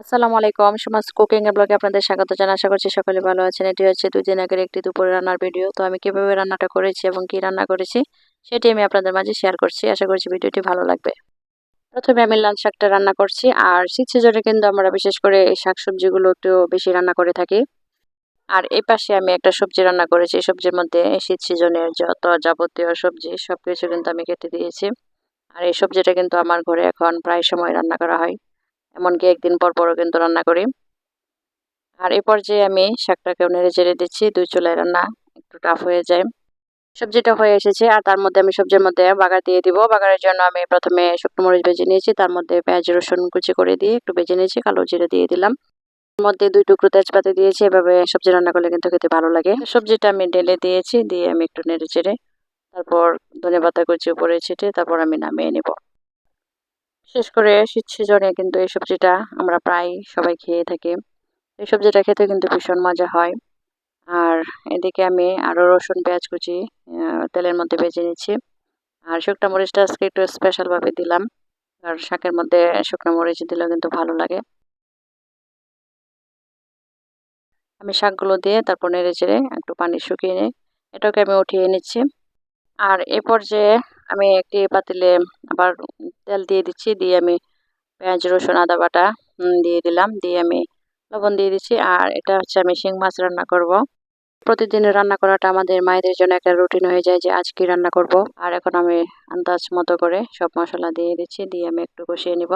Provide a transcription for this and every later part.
আসসালামু আলাইকুম, সমাজ কুকিং এর ব্লগে আপনাদের স্বাগত জানাই। আশা করছি সকলে ভালো আছেন। এটি হচ্ছে দুই দিন আগের একটি দুপুরে রান্নার ভিডিও। তো আমি কীভাবে রান্নাটা করেছি এবং কি রান্না করেছি, সেটি আমি আপনাদের মাঝে শেয়ার করছি। আশা করছি ভিডিওটি ভালো লাগবে। প্রথমে আমি লাল শাকটা রান্না করছি। আর শীত সিজনে কিন্তু আমরা বিশেষ করে এই শাক সবজিগুলো একটু বেশি রান্না করে থাকি। আর এই পাশে আমি একটা সবজি রান্না করেছি। সবজির মধ্যে শীত সিজনের যত যাবতীয় সবজি সব কিছু কিন্তু আমি কেটে দিয়েছি। আর এই সবজিটা কিন্তু আমার ঘরে এখন প্রায় সময় রান্না করা হয়। এমনকি একদিন পর পরও কিন্তু রান্না করি। আর এই পর্যায়ে আমি শাকটাকেও নেড়ে চেড়ে দিচ্ছি, দুই চুলায় রান্না একটু টাফ হয়ে যায়। সবজিটা হয়ে এসেছে আর তার মধ্যে আমি সবজির মধ্যে বাগার দিয়ে দিব। বাগারের জন্য আমি প্রথমে শুকনো মরিচ ভেজে নিয়েছি, তার মধ্যে পেঁয়াজ, রসুন কুচি করে দিয়ে একটু বেজে নিয়েছি, কালো জিরে দিয়ে দিলাম। তার মধ্যে দুই টুকরো তেজপাতা দিয়েছি, এভাবে সবজি রান্না করলে কিন্তু খেতে ভালো লাগে। সবজিটা আমি ঢেলে দিয়েছি, দিয়ে আমি একটু নেড়ে চেড়ে তারপর ধনে পাতা কুচি উপরে ছিটে তারপর আমি নামিয়ে নিব। বিশেষ করে শীত সিজনে কিন্তু এই সবজিটা আমরা প্রায় সবাই খেয়ে থাকি। এই সবজিটা খেতে কিন্তু ভীষণ মজা হয়। আর এদিকে আমি আরও রসুন, পেঁয়াজ কুচি তেলের মধ্যে ভেজে নিচ্ছি। আর শুকনো মরিচটা আজকে একটু স্পেশালভাবে দিলাম। আর শাকের মধ্যে শুকনো মরিচ দিলেও কিন্তু ভালো লাগে। আমি শাকগুলো দিয়ে তারপর নেড়ে চেড়ে একটু পানি শুকিয়ে নিই। এটাকে আমি উঠিয়ে নিচ্ছি। আর এ পর্যায়ে আমি একটি পাতিলে আবার তেল দিয়ে দিচ্ছি, দিয়ে আমি পেঁয়াজ, রসুন, আদা বাটা দিয়ে দিলাম, দিয়ে আমি লবণ দিয়ে দিচ্ছি। আর এটা হচ্ছে আমি শিং মাছ রান্না করব। প্রতিদিন রান্না করাটা আমাদের মায়েদের জন্য একটা রুটিন হয়ে যায় যে আজ কি রান্না করব। আর এখন আমি আন্দাজ মতো করে সব মশলা দিয়ে দিচ্ছি, দিয়ে আমি একটু কষিয়ে নিব।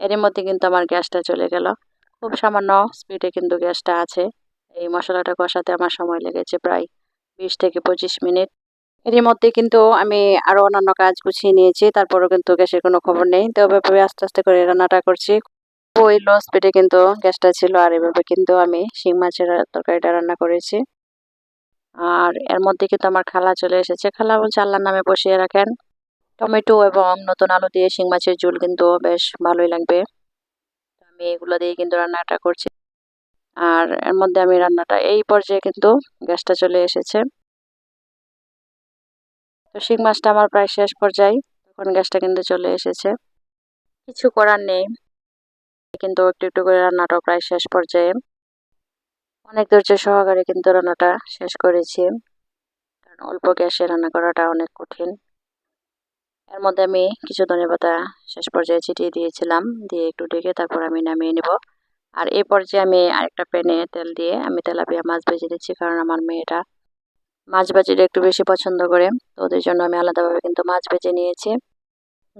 এরই মধ্যে কিন্তু আমার গ্যাসটা চলে গেল। খুব সামান্য স্পিডে কিন্তু গ্যাসটা আছে। এই মশলাটা কষাতে আমার সময় লেগেছে প্রায় বিশ থেকে পঁচিশ মিনিট। এরই মধ্যে কিন্তু আমি আরও অন্যান্য কাজ গুছিয়ে নিয়েছি, তারপরেও কিন্তু গ্যাসের কোনো খবর নেই। তো এভাবে আস্তে আস্তে করে রান্নাটা করছি। ওই লো স্পিডে কিন্তু গ্যাসটা ছিল আর এভাবে কিন্তু আমি শিং মাছের তরকারিটা রান্না করেছি। আর এর মধ্যে কিন্তু আমার খালা চলে এসেছে। খালা বলছে আল্লাহর নামে বসিয়ে রাখেন। টমেটো এবং নতুন আলু দিয়ে শিং মাছের ঝোল কিন্তু বেশ ভালোই লাগবে। আমি এগুলো দিয়ে কিন্তু রান্নাটা করছি। আর এর মধ্যে আমি রান্নাটা, এই পর্যায়ে কিন্তু গ্যাসটা চলে এসেছে। তো শিং মাছটা আমার প্রায় শেষ পর্যায়ে। তখন গ্যাসটা কিন্তু চলে এসেছে। কিছু করার নেই। কিন্তু একটু একটু করে রান্নাটা প্রায় শেষ পর্যায়ে। অনেক ধৈর্য সহকারে কিন্তু রান্নাটা শেষ করেছি। কারণ অল্প গ্যাসে রান্না করাটা অনেক কঠিন। এর মধ্যে আমি কিছু ধনে পাতা শেষ পর্যায়ে ছিটিয়ে দিয়েছিলাম। দিয়ে একটু ডেকে তারপর আমি নামিয়ে নেব। আর এই পর্যায়ে আমি আরেকটা প্যানে তেল দিয়ে আমি তেলাপিয়া মাছ ভেজে দিচ্ছি কারণ আমার মেয়েটা মাছ ভাজিটা একটু বেশি পছন্দ করে। তো ওদের জন্য আমি আলাদাভাবে কিন্তু মাছ ভেজে নিয়েছি।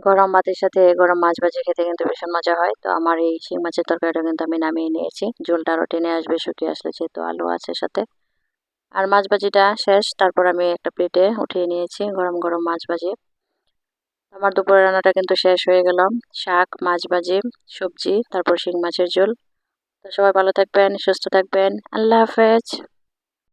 গরম ভাতের সাথে গরম মাছ ভাজি খেতে কিন্তু ভীষণ মজা হয়। তো আমার এই শিং মাছের তরকারিটা কিন্তু আমি নামিয়ে নিয়েছি। ঝোলটা আরও টেনে আসবে, শুকিয়ে আসলে যেহেতু আলু আছে সাথে। আর মাছ ভাজিটা শেষ, তারপর আমি একটা প্লেটে উঠিয়ে নিয়েছি গরম গরম মাছ ভাজি। আমার দুপুরের রান্নাটা কিন্তু শেষ হয়ে গেল। শাক, মাছ ভাজি, সবজি, তারপর শিং মাছের ঝোল। তো সবাই ভালো থাকবেন, সুস্থ থাকবেন। আল্লাহ হাফেজ।